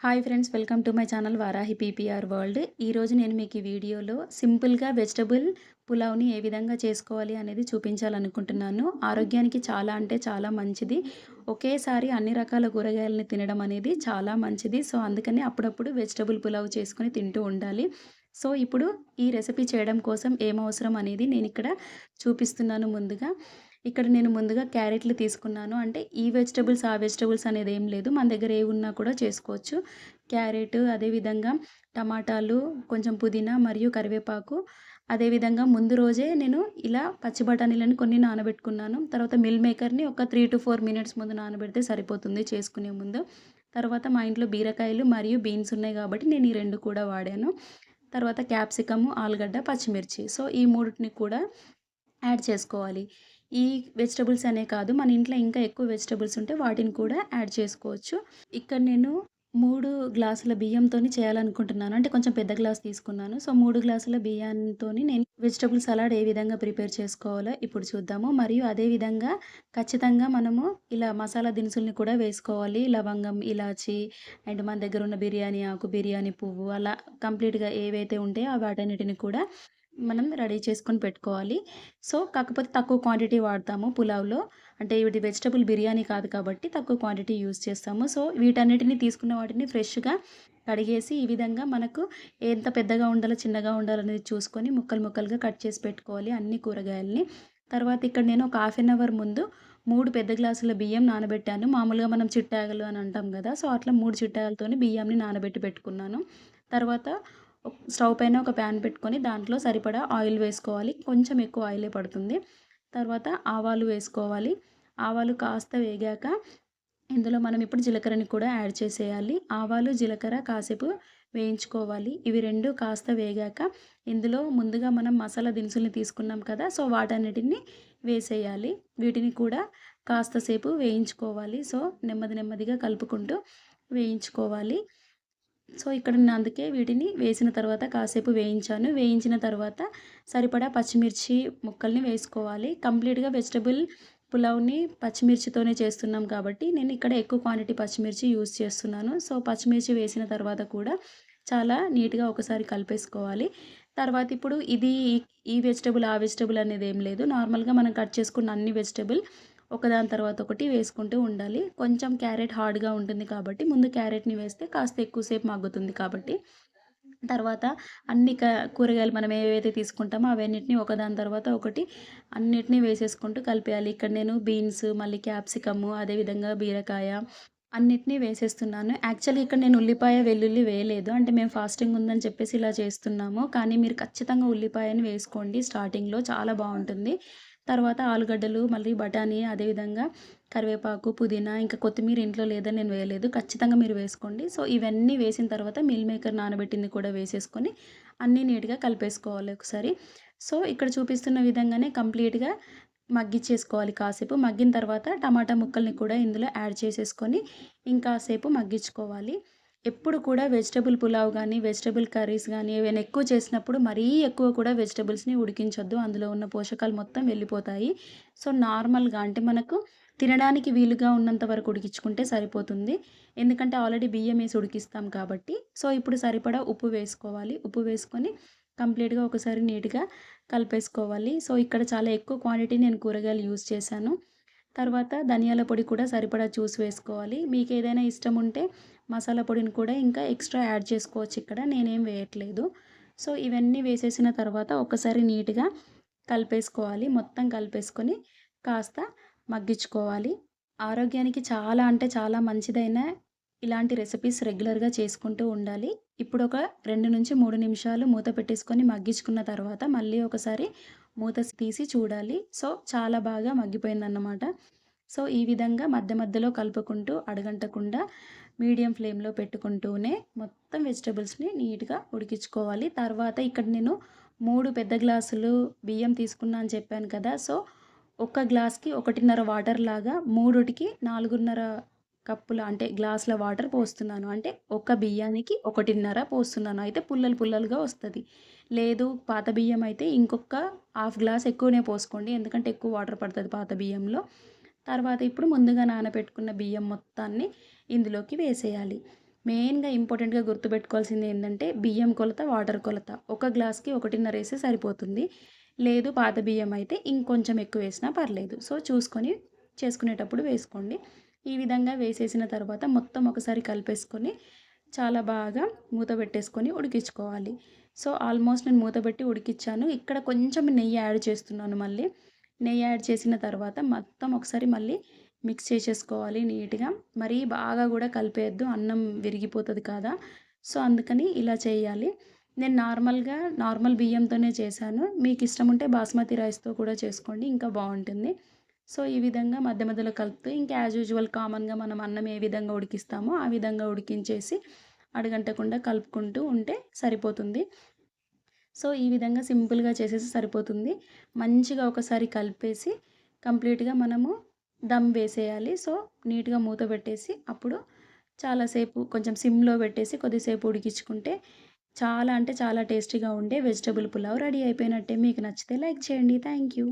Hi friends welcome to my channel Varahi PPR world. ఈరోజు నేను మీకు ఈ వీడియోలో సింపుల్గా వెజిటబుల్ పులావ్ని ఏ విధంగా చేసుకోవాలి అనేది చూపించాలనుకుంటున్నాను. ఆరోగ్యానికి చాలా అంటే చాలా మంచిది. ఒకేసారి అన్ని రకాల కూరగాయలని తినడం అనేది చాలా మంచిది. సో అందుకని అప్పుడప్పుడు వెజిటబుల్ పులావ్ చేసుకుని తింటూ ఉండాలి. సో ఇప్పుడు ఈ రెసిపీ చేయడం కోసం ఏం అవసరం అనేది నేను ఇక్కడ చూపిస్తున్నాను ముందుగా. ఇక్కడ నేను ముందుగా క్యారెట్లు తీసుకున్నాను. అంటే ఈ వెజిటబుల్స్ ఆ వెజిటబుల్స్ అనేది ఏం లేదు. మన దగ్గర ఏ ఉన్నా కూడా చేసుకోవచ్చు. క్యారెట్ అదేవిధంగా టమాటాలు కొంచెం పుదీనా మరియు కరివేపాకు. అదేవిధంగా ముందు రోజే నేను ఇలా పచ్చి బఠానీలను కొన్ని నానబెట్టుకున్నాను. తర్వాత మిల్ మేకర్ని ఒక త్రీ టు ఫోర్ మినిట్స్ ముందు నానబెడితే సరిపోతుంది చేసుకునే ముందు. తర్వాత మా ఇంట్లో బీరకాయలు మరియు బీన్స్ ఉన్నాయి కాబట్టి నేను ఈ రెండు కూడా వాడాను. తర్వాత క్యాప్సికము ఆలుగడ్డ పచ్చిమిర్చి. సో ఈ మూడింటిని కూడా యాడ్ చేసుకోవాలి. ఈ వెజిటబుల్స్ అనే కాదు మన ఇంట్లో ఇంకా ఎక్కువ వెజిటబుల్స్ ఉంటే వాటిని కూడా యాడ్ చేసుకోవచ్చు. ఇక్కడ నేను మూడు గ్లాసుల బియ్యంతో చేయాలనుకుంటున్నాను. అంటే కొంచెం పెద్ద గ్లాస్ తీసుకున్నాను. సో మూడు గ్లాసుల బియ్యంతో నేను వెజిటబుల్ సలాడ్ ఏ విధంగా ప్రిపేర్ చేసుకోవాలో ఇప్పుడు చూద్దాము. మరియు అదే విధంగా ఖచ్చితంగా మనము ఇలా మసాలా దినుసుల్ని కూడా వేసుకోవాలి. లవంగం ఇలాచి అండ్ మన దగ్గర ఉన్న బిర్యానీ ఆకు బిర్యానీ పువ్వు అలా కంప్లీట్గా ఏవైతే ఉంటాయో వాటన్నిటిని కూడా మనం రెడీ చేసుకొని పెట్టుకోవాలి. సో కాకపోతే తక్కువ క్వాంటిటీ వాడతాము పులావ్లో. అంటే ఇది వెజిటబుల్ బిర్యానీ కాదు కాబట్టి తక్కువ క్వాంటిటీ యూస్ చేస్తాము. సో వీటన్నిటిని తీసుకున్న వాటిని ఫ్రెష్గా కడిగేసి ఈ విధంగా మనకు ఎంత పెద్దగా ఉండాలో చిన్నగా ఉండాలనేది చూసుకొని ముక్కలు ముక్కలుగా కట్ చేసి పెట్టుకోవాలి అన్ని కూరగాయలని. తర్వాత ఇక్కడ నేను ఒక హాఫ్ అన్ అవర్ ముందు మూడు పెద్ద గ్లాసుల బియ్యం నానబెట్టాను. మామూలుగా మనం చిట్టాగలు అని అంటాం కదా సో అట్లా మూడు చిట్టాగలతో బియ్యాన్ని నానబెట్టి పెట్టుకున్నాను. తర్వాత స్టవ్ పైన ఒక ప్యాన్ పెట్టుకొని దాంట్లో సరిపడా ఆయిల్ వేసుకోవాలి. కొంచెం ఎక్కువ ఆయిలే పడుతుంది. తర్వాత ఆవాలు వేసుకోవాలి. ఆవాలు కాస్త వేగాక ఇందులో మనం ఇప్పుడు జీలకర్రని కూడా యాడ్ చేసేయాలి. ఆవాలు జీలకర్ర కాసేపు వేయించుకోవాలి. ఇవి రెండు కాస్త వేగాక ఇందులో ముందుగా మనం మసాలా దినుసుల్ని తీసుకున్నాం కదా సో వాటన్నిటిని వేసేయాలి. వీటిని కూడా కాస్త సేపు వేయించుకోవాలి. సో నెమ్మది నెమ్మదిగా కలుపుకుంటూ వేయించుకోవాలి. సో ఇక్కడ నేను అందుకే వీటిని వేసిన తర్వాత కాసేపు వేయించాను. వేయించిన తర్వాత సరిపడా పచ్చిమిర్చి ముక్కల్ని వేసుకోవాలి. కంప్లీట్గా వెజిటబుల్ పులావ్ని పచ్చిమిర్చితోనే చేస్తున్నాం కాబట్టి నేను ఇక్కడ ఎక్కువ క్వాంటిటీ పచ్చిమిర్చి యూస్ చేస్తున్నాను. సో పచ్చిమిర్చి వేసిన తర్వాత కూడా చాలా నీట్గా ఒకసారి కలిపేసుకోవాలి. తర్వాత ఇప్పుడు ఇది ఈ వెజిటబుల్ ఆ వెజిటబుల్ అనేది ఏం లేదు. నార్మల్గా మనం కట్ చేసుకున్న అన్ని వెజిటబుల్ ఒకదాని తర్వాత ఒకటి వేసుకుంటూ ఉండాలి. కొంచెం క్యారెట్ హార్డ్గా ఉంటుంది కాబట్టి ముందు క్యారెట్ని వేస్తే కాస్త ఎక్కువసేపు మగ్గుతుంది కాబట్టి. తర్వాత అన్ని కూరగాయలు మనం ఏవైతే తీసుకుంటామో అవన్నిటిని ఒకదాని తర్వాత ఒకటి అన్నిటినీ వేసేసుకుంటూ కలిపేయాలి. ఇక్కడ నేను బీన్స్ మళ్ళీ క్యాప్సికము అదేవిధంగా బీరకాయ అన్నిటినీ వేసేస్తున్నాను. యాక్చువల్లీ ఇక్కడ నేను ఉల్లిపాయ వెల్లుల్లి వేయలేదు. అంటే మేము ఫాస్టింగ్ ఉందని చెప్పేసి ఇలా చేస్తున్నాము. కానీ మీరు ఖచ్చితంగా ఉల్లిపాయని వేసుకోండి. స్టార్టింగ్లో చాలా బాగుంటుంది. తర్వాత ఆలుగడ్డలు మళ్ళీ బఠానీ అదేవిధంగా కరివేపాకు పుదీనా ఇంకా కొత్తిమీర ఇంట్లో లేదని నేను వేయలేదు. ఖచ్చితంగా మీరు వేసుకోండి. సో ఇవన్నీ వేసిన తర్వాత మిల్ మేకర్ నానబెట్టింది కూడా వేసేసుకొని అన్నీ నీట్గా కలిపేసుకోవాలి ఒకసారి. సో ఇక్కడ చూపిస్తున్న విధంగానే కంప్లీట్గా మగ్గిచ్చేసుకోవాలి కాసేపు. మగ్గిన తర్వాత టమాటా ముక్కల్ని కూడా ఇందులో యాడ్ చేసేసుకొని ఇంకాసేపు మగ్గించుకోవాలి. ఎప్పుడు కూడా వెజిటబుల్ పులావ్ కానీ వెజిటబుల్ కర్రీస్ కానీ ఏవైనా ఎక్కువ చేసినప్పుడు మరీ ఎక్కువ కూడా వెజిటబుల్స్ని ఉడికించొద్దు. అందులో ఉన్న పోషకాలు మొత్తం వెళ్ళిపోతాయి. సో నార్మల్గా అంటే మనకు తినడానికి వీలుగా ఉన్నంత వరకు ఉడికించుకుంటే సరిపోతుంది. ఎందుకంటే ఆల్రెడీ బియ్యం వేసి ఉడికిస్తాం కాబట్టి. సో ఇప్పుడు సరిపడా ఉప్పు వేసుకోవాలి. ఉప్పు వేసుకొని కంప్లీట్గా ఒకసారి నీట్గా కలిపేసుకోవాలి. సో ఇక్కడ చాలా ఎక్కువ క్వాంటిటీ నేను కూరగాయలు యూస్ చేశాను. తర్వాత ధనియాల పొడి కూడా సరిపడా చూసి వేసుకోవాలి. మీకు ఏదైనా ఇష్టం ఉంటే మసాలా పొడిని కూడా ఇంకా ఎక్స్ట్రా యాడ్ చేసుకోవచ్చు ఇక్కడ. నేనేం వేయట్లేదు. సో ఇవన్నీ వేసేసిన తర్వాత ఒకసారి నీట్గా కలిపేసుకోవాలి. మొత్తం కలిపేసుకొని కాస్త మగ్గించుకోవాలి. ఆరోగ్యానికి చాలా అంటే చాలా మంచిదైన ఇలాంటి రెసిపీస్ రెగ్యులర్గా చేసుకుంటూ ఉండాలి. ఇప్పుడు ఒక రెండు నుంచి మూడు నిమిషాలు మూత పెట్టేసుకొని మగ్గించుకున్న తర్వాత మళ్ళీ ఒకసారి మూత తీసి చూడాలి. సో చాలా బాగా మగ్గిపోయిందన్నమాట. సో ఈ విధంగా మధ్య మధ్యలో కలుపుకుంటూ అడగంటకుండా మీడియం ఫ్లేమ్లో పెట్టుకుంటూనే మొత్తం వెజిటబుల్స్ని నీట్గా ఉడికించుకోవాలి. తర్వాత ఇక్కడ నేను మూడు పెద్ద గ్లాసులు బియ్యం తీసుకున్నా అని చెప్పాను కదా! సో ఒక గ్లాస్కి ఒకటిన్నర వాటర్ లాగా మూడుటికి నాలుగున్నర కప్పుల అంటే గ్లాసుల వాటర్ పోస్తున్నాను అంటే ఒక బియ్యానికి ఒకటిన్నర పోస్తున్నాను అయితే పుల్లలు పుల్లలుగా వస్తుంది లేదు పాత బియ్యం అయితే ఇంకొక హాఫ్ గ్లాస్ ఎక్కువనే పోసుకోండి ఎందుకంటే ఎక్కువ వాటర్ పడుతుంది పాత బియ్యంలో తర్వాత ఇప్పుడు ముందుగా నానబెట్టుకున్న బియ్యం మొత్తాన్ని ఇందులోకి వేసేయాలి మెయిన్‌గా ఇంపార్టెంట్‌గా గుర్తుపెట్టుకోవాల్సింది ఏంటంటే బియ్యం కొలత, వాటర్ కొలత. ఒక గ్లాస్‌కి ఒకటిన్నర వేస్తే సరిపోతుంది. లేదు పాత బియ్యం అయితే ఇంకొంచెం ఎక్కువ వేసినా పర్లేదు. సో, చూసుకొని చేసుకునేటప్పుడు వేసుకోండి. ఈ విధంగా వేసేసిన తర్వాత మొత్తం ఒకసారి కలిపేసుకొని చాలా బాగా మూత పెట్టేసుకొని ఉడికించుకోవాలి. సో, ఆల్మోస్ట్ నేను మూత పెట్టి ఉడికిచ్చాను. ఇక్కడ కొంచెం నెయ్యి యాడ్ చేస్తున్నాను మళ్ళీ. నెయ్యి యాడ్ చేసిన తర్వాత మొత్తం ఒకసారి మళ్ళీ మిక్స్ చేసేసుకోవాలి నీట్‌గా. మరీ బాగా కూడా కలిపేయద్దు అన్నం విరిగిపోతుంది కదా! సో, అందుకని ఇలా చేయాలి. నేను నార్మల్‌గా నార్మల్ బియ్యంతోనే చేశాను. మీకు ఇష్టం ఉంటే బాస్మతి రైస్‌తో కూడా చేసుకోండి. ఇంకా బాగుంటుంది సో, ఈ విధంగా మధ్య మధ్యలో కలుపుతూ ఇంకా యాజ్ యూజువల్ కామన్‌గా మనం అన్నం ఏ విధంగా ఉడికిస్తామో ఆ విధంగా ఉడికించేసి అడుగంటకుండా కలుపుకుంటూ ఉంటే సరిపోతుంది. సో, ఈ విధంగా సింపుల్‌గా చేసేసి సరిపోతుంది. మంచిగా ఒకసారి కలిపేసి కంప్లీట్‌గా మనము దమ్ వేసేయాలి. సో, నీట్‌గా మూత పెట్టేసి అప్పుడు చాలాసేపు కొంచెం సిమ్‌లో పెట్టేసి కొద్దిసేపు ఉడికించుకుంటే చాలా అంటే చాలా టేస్టీగా ఉండే వెజిటబుల్ పులావ్ రెడీ అయిపోయినట్టే. మీకు నచ్చితే లైక్ చేయండి. Thank you.